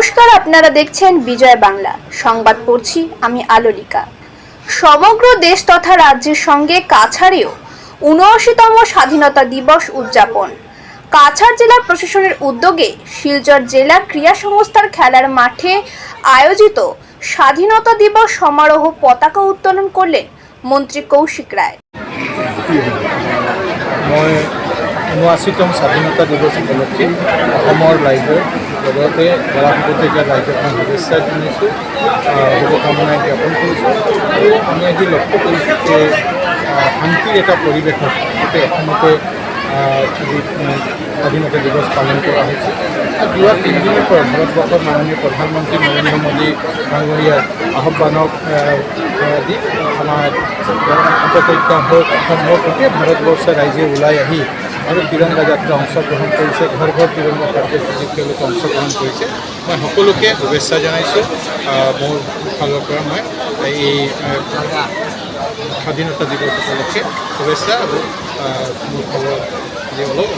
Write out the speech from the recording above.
নমস্কার, আপনারা দেখছেন বিজয় বাংলা। সংবাদ পড়ছি আমি আলোলিকা। সমগ্র দেশ তথা রাজ্যের সঙ্গে কাছাড়েও উনআশিতম স্বাধীনতা দিবস উদযাপন। কাছাড় জেলা প্রশাসনের উদ্যোগে শিলচর জেলা ক্রীড়া সংস্থার খেলার মাঠে আয়োজিত স্বাধীনতা দিবস সমারোহ পতাকা উত্তোলন করলেন মন্ত্রী কৌশিক রায়। মই ঊনআশীতম স্বাধীনতা দিৱস উপলক্ষে অসমৰ ৰাইজৰ লগতে জেলা উপত্যকা ৰাজ্যখনক শুভেচ্ছা জনাইছোঁ শুভকামনা জ্ঞাপন কৰিছোঁ। আৰু আমি আজি লক্ষ্য কৰিছোঁ যে শান্তিৰ এটা পৰিৱেশত গোটেই অসমতে স্বাধীনতা দিৱস পালন কৰা হৈছে যোৱা তিনিদিনৰ পৰা ভাৰতবৰ্ষৰ মাননীয় প্ৰধানমন্ত্ৰী নৰেন্দ্ৰ মোদী ডাঙৰীয়াৰ আহ্বানক আহ, আহ, দি আমাৰ উপত্যকা হওক অসম হওক গোটেই ভাৰতবৰ্ষৰ ৰাইজে ওলাই আহি আৰু তিৰংগা যাত্ৰা অংশগ্ৰহণ কৰিছে ঘৰ ঘৰ তিৰংগা কাৰ্যসূচীত তেওঁলোকে অংশগ্ৰহণ কৰিছে মই সকলোকে শুভেচ্ছা জনাইছোঁ। মোৰ ফালৰ পৰা মই এই স্বাধীনতা দিৱস উপলক্ষে শুভেচ্ছা আৰু মোৰ ফালৰ যি অলপ